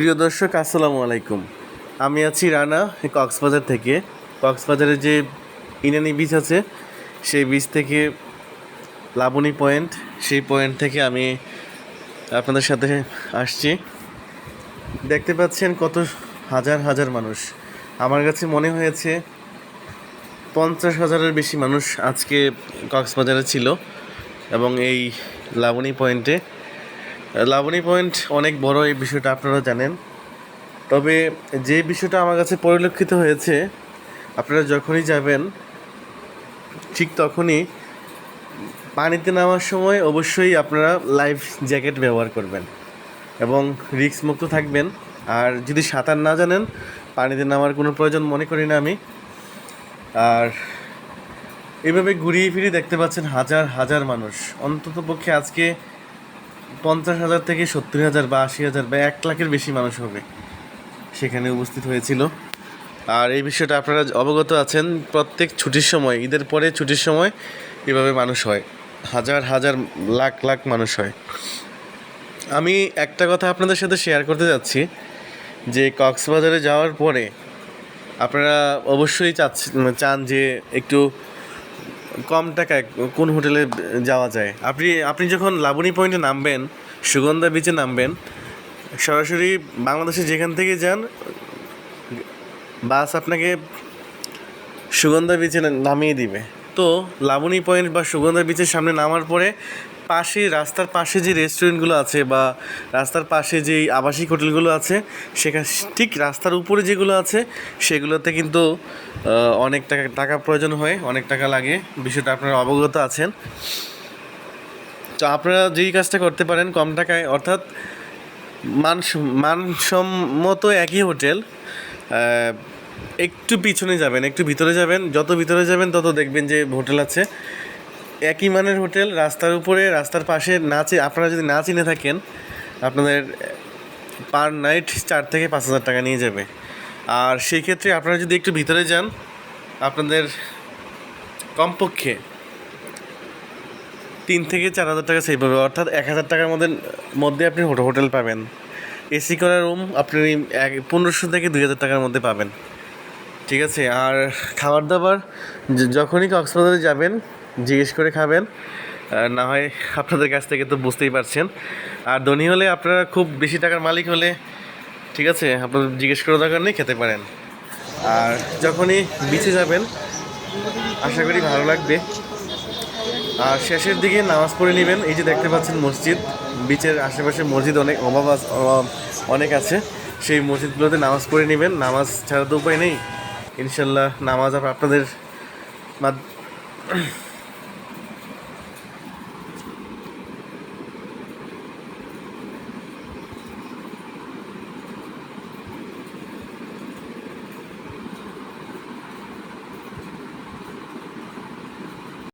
প্রিয় দর্শক, আসসালামু আলাইকুম। আমি আছি রানা, কক্সবাজার থেকে। কক্সবাজারে যে ইনানি বিচ আছে, সেই বিচ থেকে লাবণী পয়েন্ট সেই পয়েন্ট থেকে আমি আপনাদের সাথে আসছি। দেখতে পাচ্ছেন কত হাজার হাজার মানুষ। আমার কাছে মনে হয়েছে পঞ্চাশ হাজারের বেশি মানুষ আজকে কক্সবাজারে ছিল এবং এই লাবণী পয়েন্টে লাবণী পয়েন্ট অনেক বড় এই বিষয়টা আপনারা জানেন। তবে যে বিষয়টা আমার কাছে পরিলক্ষিত হয়েছে, আপনারা যখনই যাবেন, ঠিক তখনই পানিতে নামার সময় অবশ্যই আপনারা লাইফ জ্যাকেট ব্যবহার করবেন এবং রিস্ক মুক্ত থাকবেন। আর যদি সাঁতার না জানেন, পানিতে নামার কোনো প্রয়োজন মনে করি না আমি। আর এভাবে ঘুরিয়ে ফিরিয়ে দেখতে পাচ্ছেন হাজার হাজার মানুষ। অন্তত পক্ষে আজকে পঞ্চাশ হাজার থেকে সত্তর হাজার বা আশি হাজার বা এক লাখের বেশি মানুষ হবে সেখানে উপস্থিত হয়েছিল। আর এই বিষয়টা আপনারা অবগত আছেন, প্রত্যেক ছুটির সময়, ঈদের পরে ছুটির সময় এভাবে মানুষ হয়। হাজার হাজার, লাখ লাখ মানুষ হয়। আমি একটা কথা আপনাদের সাথে শেয়ার করতে যাচ্ছি যে কক্সবাজারে যাওয়ার পরে আপনারা অবশ্যই চাচ্ছেন চান যে একটু কম টাকায় কোন হোটেলে যাওয়া যায়? আপনি আপনি যখন লাবণী পয়েন্টে নামবেন, সুগন্ধা বিচে নামবেন, সরাসরি বাংলাদেশে যেখান থেকে যান, বাস আপনাকে সুগন্ধা বিচে নামিয়ে দিবে। তো লাবণী পয়েন্ট বা সুগন্ধা বিচের সামনে নামার পরে পাশে, রাস্তার পাশে যে রেস্টুরেন্টগুলো আছে বা রাস্তার পাশে যেই আবাসিক হোটেলগুলো আছে, সেখানে ঠিক রাস্তার উপরে যেগুলো আছে, সেগুলোতে কিন্তু অনেক টাকা টাকা প্রয়োজন হয়, অনেক টাকা লাগে। বিষয়টা আপনারা অবগত আছেন। তো আপনারা যেই কাজটা করতে পারেন কম টাকায়, অর্থাৎ মান, মানসম্মত একই হোটেল একটু পিছনে যাবেন, একটু ভিতরে যাবেন। যত ভিতরে যাবেন, তত দেখবেন যে হোটেল আছে। একই মানের হোটেল, রাস্তার উপরে, রাস্তার পাশে না চি- আপনারা যদি না চিনে থাকেন, আপনাদের পার নাইট চার থেকে পাঁচ হাজার টাকা নিয়ে যাবে। আর সেই ক্ষেত্রে আপনারা যদি একটু ভিতরে যান, আপনাদের কমপক্ষে তিন থেকে চার হাজার টাকা সেভ হবে। অর্থাৎ এক হাজার টাকার মধ্যে মধ্যে আপনি হোটেল পাবেন। এসি করা রুম আপনি এক পনেরোশো থেকে দুই হাজার টাকার মধ্যে পাবেন। ঠিক আছে, আর খাবার দাবার যখনই কক্সবাজারে যাবেন, জিজ্ঞেস করে খাবেন। না হয় আপনাদের কাছ থেকে তো বুঝতেই পারছেন। আর ধনী হলে আপনারা খুব বেশি টাকার মালিক হলে, ঠিক আছে, আপনাদের জিজ্ঞেস করার দরকার নেই, খেতে পারেন। আর যখনই বিচে যাবেন, আশা করি ভালো লাগবে। আর শেষের দিকে নামাজ পড়ে নেবেন, এই যে দেখতে পাচ্ছেন মসজিদ। বিচের আশেপাশে মসজিদ অনেক অভাব অনেক আছে। সেই মসজিদগুলোতে নামাজ পড়ে নেবেন, নামাজ ছাড়া তো উপায় নেই। ইনশাল্লাহ নামাজ আপ- আপনাদের